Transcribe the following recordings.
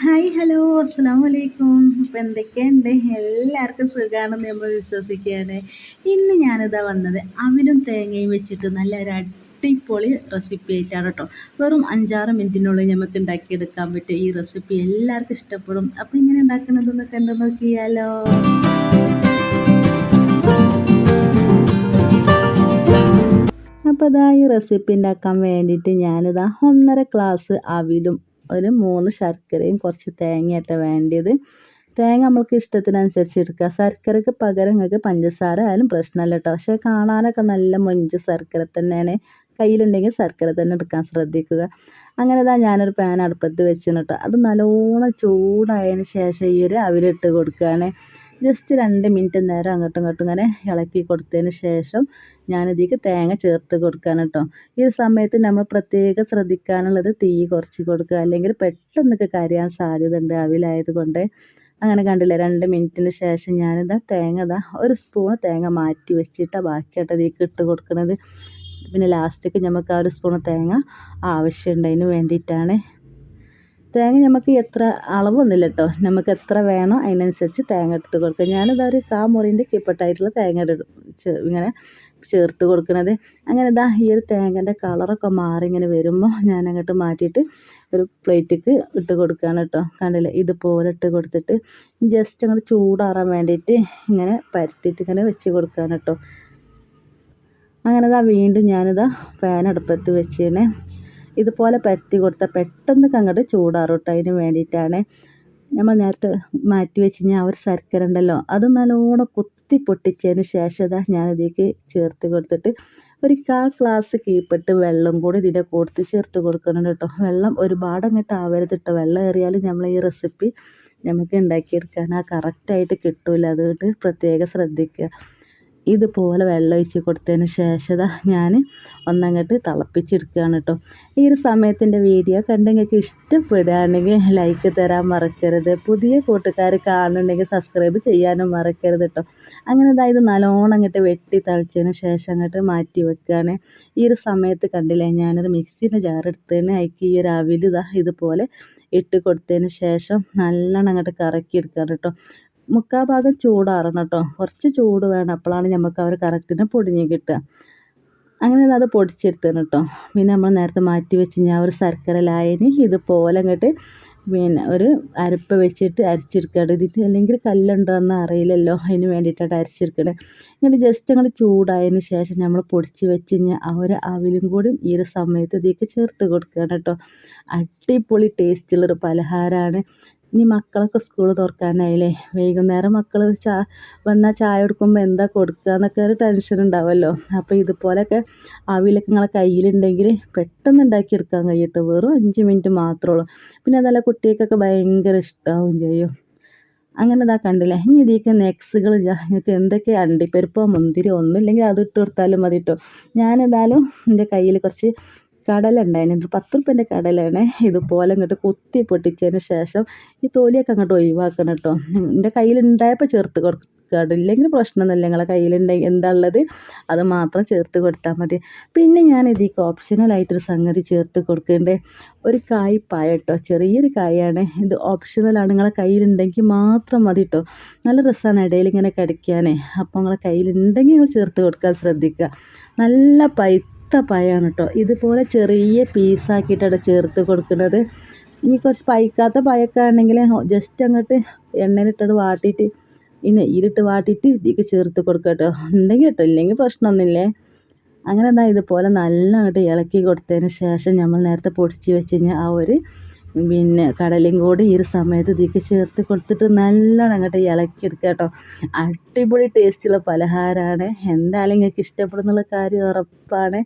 Hi hello. അസ്സാം വലൈക്കും അപ്പോൾ എന്തൊക്കെയുണ്ട്? എല്ലാവർക്കും സുഖമാണെന്ന് നമ്മൾ വിശ്വസിക്കുകയാണ്. ഇന്ന് ഞാനിതാ വന്നത് അവനും തേങ്ങയും വെച്ചിട്ട് നല്ല ഒരു അടിപൊളി റെസിപ്പി ആയിട്ടാണ് കേട്ടോ വെറും അഞ്ചാറ് മിനിറ്റിനുള്ളിൽ നമുക്ക് ഉണ്ടാക്കിയെടുക്കാൻ പറ്റും ഈ റെസിപ്പി എല്ലാവർക്കും ഇഷ്ടപ്പെടും. അപ്പോൾ ഇങ്ങനെ ഉണ്ടാക്കണതെന്ന് കണ്ടു നോക്കിയാലോ. അപ്പോൾ ഇതാ ഈ റെസിപ്പി ഉണ്ടാക്കാൻ വേണ്ടിയിട്ട് ഞാനിതാ ഒന്നര ഗ്ലാസ് അവിലും ഒരു മൂന്ന് ശർക്കരയും കുറച്ച് തേങ്ങയായിട്ട് വേണ്ടിയത്. തേങ്ങ നമ്മൾക്ക് ഇഷ്ടത്തിനനുസരിച്ച് എടുക്കുക. ശർക്കരയ്ക്ക് പകരം നിങ്ങൾക്ക് പഞ്ചസാര ആയാലും പ്രശ്നമല്ല കേട്ടോ. പക്ഷേ കാണാനൊക്കെ നല്ല മൊഞ്ച് ശർക്കര തന്നെയാണ്. കയ്യിലുണ്ടെങ്കിൽ ശർക്കര തന്നെ എടുക്കാൻ ശ്രദ്ധിക്കുക. അങ്ങനെ ഇതാ ഞാനൊരു പാൻ അടുപ്പത്ത് വെച്ചിന് കേട്ടോ. അത് നല്ലോണം ചൂടായതിന് ശേഷം ഈ ഒരു അവിലിട്ട് കൊടുക്കുകയാണ്. ജസ്റ്റ് രണ്ട് മിനിറ്റ് നേരം അങ്ങോട്ടും ഇങ്ങോട്ടും ഇങ്ങനെ ഇളക്കി കൊടുത്തതിന് ശേഷം ഞാനിതിലേക്ക് തേങ്ങ ചേർത്ത് കൊടുക്കാൻ കേട്ടോ. ഈ സമയത്ത് നമ്മൾ പ്രത്യേകം ശ്രദ്ധിക്കാനുള്ളത് തീ കുറച്ച് കൊടുക്കുക. അല്ലെങ്കിൽ പെട്ടെന്നൊക്കെ കരിയാൻ സാധ്യത ഉണ്ട് അവിലായത് കൊണ്ട് അങ്ങനെ കണ്ടില്ല രണ്ട് മിനിറ്റിന് ശേഷം ഞാനിതാ തേങ്ങ ഇതാ ഒരു സ്പൂൺ തേങ്ങ മാറ്റി വെച്ചിട്ടാണ് ബാക്കിയായിട്ട് ഇതിലേക്ക് ഇട്ട് കൊടുക്കുന്നത് പിന്നെ ലാസ്റ്റേക്ക് നമുക്ക് ആ ഒരു സ്പൂൺ തേങ്ങ ആവശ്യമുണ്ട്. അതിന് വേണ്ടിയിട്ടാണ് തേങ്ങ നമുക്ക് എത്ര അളവൊന്നുമില്ല കേട്ടോ. നമുക്ക് എത്ര വേണോ അതിനനുസരിച്ച് തേങ്ങ എടുത്ത് കൊടുക്കുക. ഞാനിതാ ഒരു കാ മുറിന്റെ കിപ്പട്ടായിട്ടുള്ള തേങ്ങ ഇങ്ങനെ ചേർത്ത് കൊടുക്കുന്നത് അങ്ങനെ ഇതാ ഈ ഒരു തേങ്ങന്റെ കളറൊക്കെ മാറി ഇങ്ങനെ വരുമ്പോൾ ഞാൻ അങ്ങോട്ട് മാറ്റിയിട്ട് ഒരു പ്ലേറ്റിക്ക് ഇട്ട് കൊടുക്കുകയാണ് കേട്ടോ. കണ്ടില്ലേ? ഇതുപോലെ ഇട്ട് കൊടുത്തിട്ട് ജസ്റ്റ് അങ്ങോട്ട് ചൂടാറാൻ വേണ്ടിയിട്ട് ഇങ്ങനെ പരത്തിയിട്ട് ഇങ്ങനെ വെച്ച് കൊടുക്കുകയാണ് കേട്ടോ. അങ്ങനെ ഇതാ വീണ്ടും ഞാനിതാ ഫാൻ അടുപ്പത്ത് വെച്ചേനെ ഇതുപോലെ പരത്തി കൊടുത്താൽ പെട്ടെന്ന് കങ്ങട് ചൂടാറും കേട്ടോ അതിന് വേണ്ടിയിട്ടാണ് നമ്മൾ നേരത്തെ മാറ്റി വെച്ച് കഴിഞ്ഞാൽ ഒരു ശർക്കര ഉണ്ടല്ലോ അത് നല്ലോണം കുത്തി പൊട്ടിച്ചതിന് ശേഷം ഇതാ ഞാനിതിലേക്ക് ചേർത്ത് കൊടുത്തിട്ട് ഒരു കാ ഗ്ലാസ് കീപ്പിട്ട് വെള്ളം കൂടി ഇതിന്റെ കൂട്ടത്തിൽ ചേർത്ത് കൊടുക്കുന്നുണ്ട് കേട്ടോ. വെള്ളം ഒരുപാട് അങ്ങോട്ട് ആവരുത് കേട്ടോ. വെള്ളം ഏറിയാലും നമ്മൾ ഈ റെസിപ്പി നമുക്ക് ഉണ്ടാക്കിയെടുക്കാൻ ആ കറക്റ്റായിട്ട് കിട്ടില്ല അതുകൊണ്ട് പ്രത്യേകം ശ്രദ്ധിക്കുക. ഇതുപോലെ വെള്ളം ഒഴിച്ച് കൊടുത്തതിന് ശേഷം ഞാൻ ഒന്നങ്ങോട്ട് തിളപ്പിച്ചെടുക്കുകയാണ് കേട്ടോ. ഈ ഒരു സമയത്തിന്റെ വീഡിയോ കണ്ടെങ്കിൽ ഇഷ്ടപ്പെടുകയാണെങ്കിൽ ലൈക്ക് തരാൻ മറക്കരുത്. പുതിയ കൂട്ടുകാർ കാണുന്നുണ്ടെങ്കിൽ സബ്സ്ക്രൈബ് ചെയ്യാനും മറക്കരുത് കേട്ടോ. അങ്ങനെ അതായത് നല്ലോണം അങ്ങോട്ട് വെട്ടി തളിച്ചതിന് ശേഷം അങ്ങോട്ട് മാറ്റി വെക്കുകയാണ്. ഈ ഒരു സമയത്ത് കണ്ടില്ലേ ഞാനൊരു മിക്സിന്റെ ജാർ എടുത്തതിന് അയക്ക് ഈ ഒരു അവിൽ ഇതാ ഇതുപോലെ ഇട്ട് കൊടുത്തതിന് ശേഷം നല്ലോണം അങ്ങോട്ട് കറക്കി എടുക്കുകയാണ് കേട്ടോ. മുക്കാൽ ഭാഗം ചൂടാറണം കേട്ടോ. കുറച്ച് ചൂട് വേണം അപ്പോഴാണ് നമുക്ക് അവർ കറക്റ്റിന് പൊടിഞ്ഞ് കിട്ടുക. അങ്ങനെ അത് പൊടിച്ചെടുത്തണം കേട്ടോ. പിന്നെ നമ്മൾ നേരത്തെ മാറ്റി വെച്ച് ഞാൻ ഒരു ശർക്കര ലായനി ഇതുപോലെ അങ്ങോട്ട് പിന്നെ ഒരു അരപ്പ് വെച്ചിട്ട് അരച്ചെടുക്കുകയാണ്. ഇതിന്റെ അല്ലെങ്കിൽ കല്ലുണ്ടോ എന്ന് അറിയില്ലല്ലോ. അതിന് വേണ്ടിയിട്ടാണ് അരച്ചെടുക്കണത് ഇങ്ങനെ ജസ്റ്റ് അങ്ങോട്ട് ചൂടായതിന് ശേഷം നമ്മൾ പൊടിച്ച് വെച്ച് കഴിഞ്ഞാൽ ആ ഒരു അവിലും കൂടി ഈ ഒരു സമയത്ത് ഇതിലേക്ക് ചേർത്ത് കൊടുക്കുകയാണ് കേട്ടോ. അടിപൊളി ടേസ്റ്റുള്ളൊരു പലഹാരമാണ്. ഇനി മക്കളൊക്കെ സ്കൂൾ തുറക്കാനായില്ലേ? വൈകുന്നേരം മക്കൾ ചാ വന്നാൽ ചായ കൊടുക്കുമ്പോൾ എന്താ കൊടുക്കുക എന്നൊക്കെ ഒരു ടെൻഷൻ ഉണ്ടാവുമല്ലോ അപ്പോൾ ഇതുപോലെയൊക്കെ അവിലൊക്കെ നിങ്ങളെ കയ്യിലുണ്ടെങ്കിൽ പെട്ടെന്ന് ഉണ്ടാക്കിയെടുക്കാൻ കഴിയട്ടോ. വെറും അഞ്ച് മിനിറ്റ് മാത്രമേ ഉള്ളൂ. പിന്നെ അതല്ല കുട്ടികൾക്കൊക്കെ ഭയങ്കര ഇഷ്ടമാവും ചെയ്യും. അങ്ങനെ ഇതാ കണ്ടില്ലേ? ഇനി ഇതിലേക്ക് നെക്സുകൾ ഞങ്ങൾക്ക് എന്തൊക്കെ അണ്ടിപ്പരിപ്പോ മുന്തിരി ഒന്നും ഇല്ലെങ്കിൽ അത് ഇട്ട് കൊടുത്താലും മതി കേട്ടോ ഞാനെന്തായാലും എന്റെ കയ്യിൽ കുറച്ച് കടല ഉണ്ടായിരുന്നു ഒരു പത്ത് റുപ്യന്റെ കടലാണ്. ഇതുപോലെ അങ്ങോട്ട് കുത്തി പൊട്ടിച്ചതിന് ശേഷം ഈ തോലിയൊക്കെ അങ്ങോട്ട് ഒഴിവാക്കണം കേട്ടോ എന്റെ കയ്യിലുണ്ടായപ്പോൾ ചേർത്ത് കൊടുക്കുക ഇല്ലെങ്കിൽ പ്രശ്നമൊന്നുമില്ല നിങ്ങളെ കയ്യിലുണ്ടെങ്കിൽ എന്താ ഉള്ളത്? അത് മാത്രം ചേർത്ത് കൊടുത്താൽ മതി. പിന്നെ ഞാൻ ഇതിലേക്ക് ഓപ്ഷണലായിട്ടൊരു സംഗതി ചേർത്ത് കൊടുക്കേണ്ടത് ഒരു കായ് പായ കേട്ടോ ചെറിയൊരു കായാണ്. ഇത് ഓപ്ഷണലാണ് നിങ്ങളെ കയ്യിലുണ്ടെങ്കിൽ മാത്രം മതി കേട്ടോ നല്ല രസമാണ് ഇടയിൽ ഇങ്ങനെ കടിക്കാനേ. അപ്പോൾ നിങ്ങളെ കയ്യിലുണ്ടെങ്കിൽ നിങ്ങൾ ചേർത്ത് കൊടുക്കാൻ ശ്രദ്ധിക്കുക നല്ല പൈ പഴുത്ത പഴമാണ് കേട്ടോ ഇതുപോലെ ചെറിയ പീസാക്കിയിട്ടാണ് ചേർത്ത് കൊടുക്കുന്നത്. ഇനി കുറച്ച് പഴുക്കാത്ത പഴമൊക്കെ ആണെങ്കിൽ ജസ്റ്റ് അങ്ങോട്ട് എണ്ണയിലിട്ടത് വാട്ടിയിട്ട് ഈ നെയ്യിലിട്ട് വാട്ടിയിട്ട് ഇതിലേക്ക് ചേർത്ത് കൊടുക്കുക കേട്ടോ. ഉണ്ടെങ്കിൽ കേട്ടോ ഇല്ലെങ്കിൽ പ്രശ്നമൊന്നുമില്ലേ. അങ്ങനെ എന്താ ഇതുപോലെ നല്ല അങ്ങോട്ട് ഇളക്കി കൊടുത്തതിന് ശേഷം നമ്മൾ നേരത്തെ പൊടിച്ച് വെച്ച് കഴിഞ്ഞാൽ ആ ഒരു പിന്നെ കടലയും കൂടി ഈ ഒരു സമയത്ത് ഇതൊക്കെ ചേർത്ത് കൊടുത്തിട്ട് നല്ലോണം അങ്ങോട്ട് ഇളക്കിയെടുക്കുക കേട്ടോ. അടിപൊളി ടേസ്റ്റുള്ള പലഹാരമാണ് എന്തായാലും നിങ്ങൾക്ക് ഇഷ്ടപ്പെടുന്നുള്ള കാര്യം ഉറപ്പാണ്.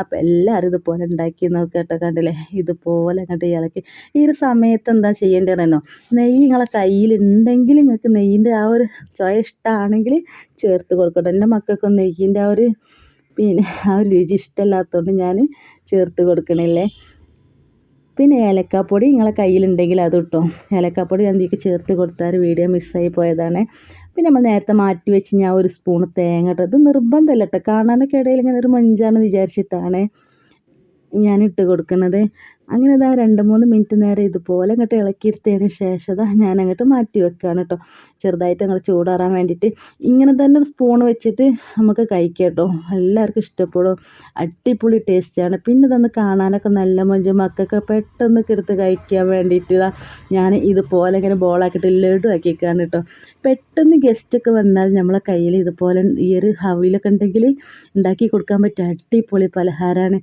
അപ്പോൾ എല്ലാവരും ഇതുപോലെ ഉണ്ടാക്കി നോക്കുക കേട്ടോ കണ്ടില്ലേ? ഇതുപോലെ അങ്ങോട്ട് ഇളക്കി. ഈ ഒരു സമയത്ത് എന്താ ചെയ്യേണ്ടതെന്നോ നെയ്യ് നിങ്ങളെ കയ്യിലുണ്ടെങ്കിൽ നിങ്ങൾക്ക് നെയ്യിന്റെ ആ ഒരു ചോയ ഇഷ്ടമാണെങ്കിൽ ചേർത്ത് കൊടുക്കട്ടോ. എന്റെ മക്കൾക്ക് നെയ്യിന്റെ ആ ഒരു പിന്നെ ആ ഒരു രുചി ഇഷ്ടമല്ലാത്തതുകൊണ്ട് ഞാൻ ചേർത്ത് കൊടുക്കണില്ലേ? പിന്നെ ഏലക്കാപ്പൊടി നിങ്ങളെ കയ്യിലുണ്ടെങ്കിൽ അത് ഇട്ടോ. ഏലക്കാപ്പൊടി ഞാൻ ഇതിലേക്ക് ചേർത്ത് കൊടുത്താൽ വീഡിയോ മിസ്സായി പോയതാണ്. പിന്നെ നമ്മൾ നേരത്തെ മാറ്റി വെച്ച് ഞാൻ ഒരു സ്പൂൺ തേങ്ങ ഇട്ടത്. ഇത് നിർബന്ധമല്ല കേട്ടോ കാണാനൊക്കെ ഇടയിൽ ഇങ്ങനെ ഒരു മഞ്ചാണെന്ന് വിചാരിച്ചിട്ടാണ് ഞാൻ ഇട്ട് കൊടുക്കുന്നത്. അങ്ങനെ ഇതാ രണ്ട് മൂന്ന് മിനിറ്റ് നേരം ഇതുപോലെ അങ്ങോട്ട് ഇളക്കിയെടുത്തതിന് ശേഷം ഇതാ ഞാൻ അങ്ങോട്ട് മാറ്റി വെക്കുകയാണ് കേട്ടോ ചെറുതായിട്ട് അങ്ങോട്ട് ചൂടാറാൻ വേണ്ടിയിട്ട് ഇങ്ങനെ തന്നെ സ്പൂൺ വെച്ചിട്ട് നമുക്ക് കഴിക്കാം കേട്ടോ എല്ലാവർക്കും ഇഷ്ടപ്പെടും. അടിപൊളി ടേസ്റ്റാണ് പിന്നെ ഇതൊന്ന് കാണാനൊക്കെ നല്ല മഞ്ച് മക്കൾക്ക് പെട്ടെന്ന് എടുത്ത് കഴിക്കാൻ വേണ്ടിയിട്ട് ഇതാ ഞാൻ ഇതുപോലെ ഇങ്ങനെ ബോളാക്കിയിട്ട് ലഡു ആക്കിക്കാണ് കേട്ടോ പെട്ടെന്ന് ഗസ്റ്റൊക്കെ വന്നാൽ നമ്മളെ കയ്യിൽ ഇതുപോലെ ഈ ഒരു ഹവിലൊക്കെ ഉണ്ടെങ്കിൽ ഉണ്ടാക്കി കൊടുക്കാൻ പറ്റിയ അടിപൊളി പലഹാരമാണ്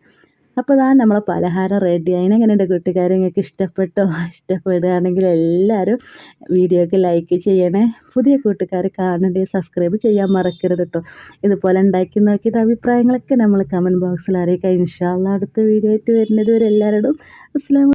അപ്പോൾ ഇതാ നമ്മളെ പലഹാരം റെഡി ആയി എങ്ങനെ എന്റെ കൂട്ടുകാരെങ്ങൾക്ക് ഇഷ്ടപ്പെട്ടോ? ഇഷ്ടപ്പെടുകയാണെങ്കിൽ എല്ലാവരും വീഡിയോക്ക് ലൈക്ക് ചെയ്യണേ. പുതിയ കൂട്ടുകാർ കാണണ്ടേ സബ്സ്ക്രൈബ് ചെയ്യാൻ മറക്കരുത് കേട്ടോ ഇതുപോലെ ഉണ്ടാക്കി നോക്കിയിട്ട് അഭിപ്രായങ്ങളൊക്കെ നമ്മൾ കമന്റ് ബോക്സിൽ അറിയിക്കാം. ഇൻഷാല്ല അടുത്ത വീഡിയോ ആയിട്ട് വരുന്നത് വരെ എല്ലാവരോടും അസ്സാം